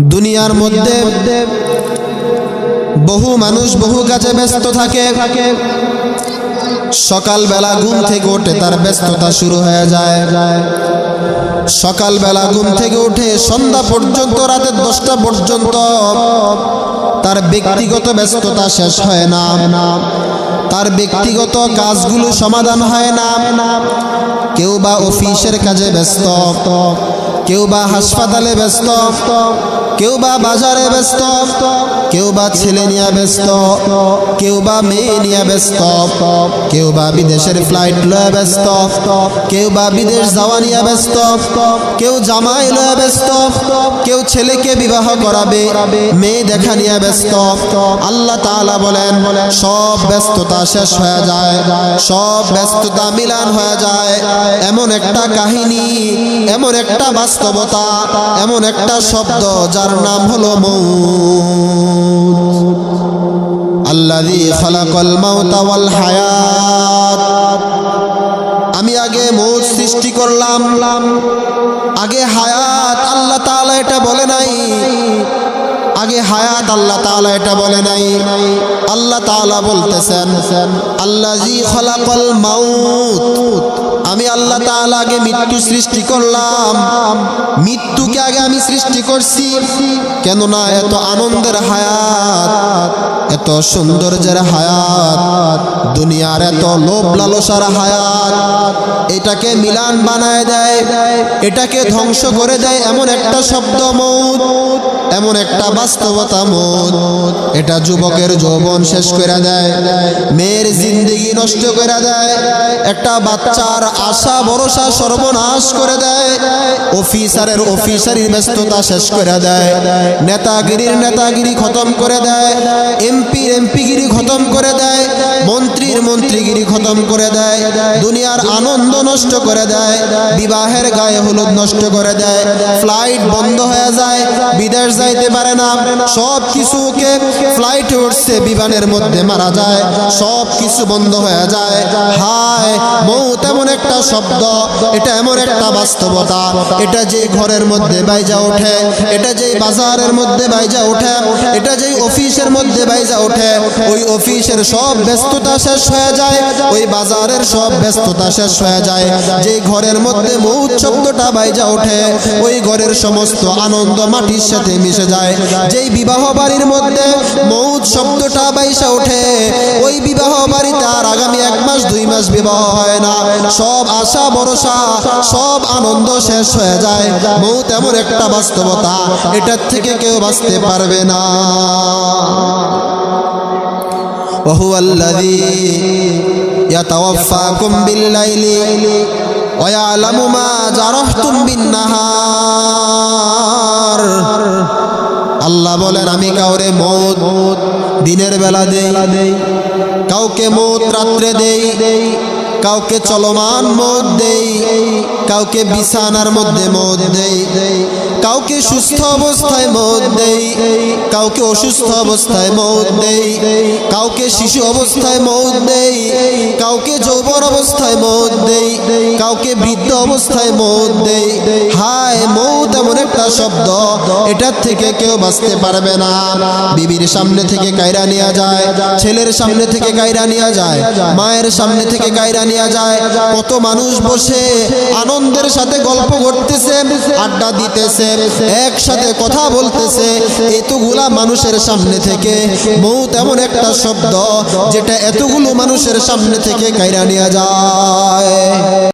দুনিয়ার মধ্যে বহু মানুষ বহু কাজে ব্যস্ত থাকে। সকালবেলা ঘুম থেকে ওঠে তার ব্যস্ততা শুরু হয়ে যায়। সকালবেলা ঘুম থেকে উঠে সন্ধ্যা পর্যন্ত রাতে দশটা পর্যন্ত তার ব্যক্তিগত ব্যস্ততা শেষ হয় না। তার ব্যক্তিগত কাজগুলো সমাধান হয় না। কেউ বা অফিসের কাজে ব্যস্ত। কেউ বা হাসপাতালে ব্যস্ত, কেউ বা বাজারে ব্যস্ত, কেউ বা ছেলে নিয়ে ব্যস্ত, কেউ বা মেয়ে নিয়ে ব্যস্ত, কেউ বা বিদেশের ফ্লাইট লয়ে ব্যস্ত, কেউ বা বিদেশ যাওয়া নিয়ে ব্যস্ত, কেউ জামাই লয়ে ব্যস্ত, কেউ ছেলেকে বিবাহ করাবে, মেয়ে দেখা নিয়ে ব্যস্ত। আল্লাহ তাআলা বলেন, সব ব্যস্ততা শেষ হয়ে যায়, সব ব্যস্ততা মিলান হয়ে যায়। এমন একটা কাহিনী এমন একটা বাস্তবতা, এমন একটা শব্দ যার নাম হলো মৌত। আল্লাযী খালাকাল মাউতা হায়াত। আমি আগে মৌত সৃষ্টি করলাম, আগে হায়াত আল্লাহ তাআলা এটা বলে নাই। আগে হায়াত আল্লাহ তাআলা এটা বলে নাই। আল্লাহ তাআলা বলতেছেন আল্লাহ মাউত। আমি আল্লাহ তাআলা আগে মৃত্যু সৃষ্টি করলাম। মৃত্যুকে আগে আমি সৃষ্টি করছি। কেননা এত আনন্দের হায়াত। এত সৌন্দর্যের হায়াত, দুনিয়ার এত লোভ লালসার হায়াত। এটাকে মিলান বানায় দেয়, এটাকে ধ্বংস করে দেয় এমন একটা শব্দ মৌত, এমন একটা বাস্তবতা মৌত। এটা যুবকের যৌবন শেষ করে দেয়, মেয়ের জিন্দিগি নষ্ট করে দেয়, একটা বাচ্চার আশা ভরসা সর্বনাশ করে দেয় অফিসারের অফিসারির ব্যস্ততা শেষ করে দেয়। নেতাগিরির নেতাগিরি খতম করে দেয়। এমপির এমপিগিরি খতম করে দেয়। মন্ত্রীগিরি খতম করে দেয়, দুনিয়ার আনন্দ নষ্ট করে দেয়, বিবাহের গায়ে হলুদ নষ্ট করে দেয় ফ্লাইট বন্ধ হয়ে যায়, বিদেশ যাইতে পারে না সব কিছুকে ফ্লাইট উঠছে, বিমানের মধ্যে মারা যায় সব কিছু বন্ধ হয়ে যায়। হায়, মৌত এমন একটা শব্দ, এটা এমন একটা বাস্তবতা, এটা যে ঘরের মধ্যে বাইজা ওঠে, এটা যেই বাজারের মধ্যে বাইজা ওঠে, এটা যেই অফিসের মধ্যে বাইজা ওঠে, ওই অফিসের সব ব্যস্ততা শেষ হয়ে যায়, ওই বাজারের সব ব্যস্ততা শেষ হয়ে যায়। যেই ঘরের মধ্যে মৌত শব্দটা বাইজা ওঠে, ওই ঘরের সমস্ত আনন্দ মাটির সাথে মিশে যায়। যেই বিবাহ বাড়ির মধ্যে মৌত শব্দটা বাইসা ওঠে, ওই বিবাহ বাড়িতে আর আগামী এক মাস, দুই মাস বিবাহ হয় না। সব আশা, ভরসা, সব আনন্দ শেষ হয়ে যায়। মৌত এমন একটা বাস্তবতা, এটার থেকে কেউ বাঁচতে পারবে না। وهو الذي يتوفاكم بالليل ويعلم ما جرحتم بالنهار আল্লাহ বলেন আমি কাউরে মত দিনের বেলা দেই কাউকে মত রাত্রে দেই কাউকে চলমান মত দেই কাউকে বিছানার মধ্যে মত দেই কাউকে সুস্থ অবস্থায় মত দেই কাউকে অসুস্থ অবস্থায় মত দেই, কাউকে শিশু অবস্থায় মত দেই, কাউকে যৌবন অবস্থায় মত দেই। কাউকে বৃদ্ধ অবস্থায় মৌত দেই হায়, মৌত এমন একটা শব্দ। এটার থেকে কেউ বাঁচতে পারবে না। বিবির সামনে থেকে কায়রা নেওয়া যায়, ছেলের সামনে থেকে কায়রা নেওয়া যায়, মায়ের সামনে থেকে কায়রা নেওয়া যায়। কত মানুষ বসে আনন্দের সাথে গল্প করতেছে, আড্ডা দিতেছে, একসাথে কথা বলতেছে। এতগুলা মানুষের সামনে থেকে মৌত এমন একটা শব্দ, যেটা এতগুলো মানুষের সামনে থেকে কায়রা নেওয়া যায়।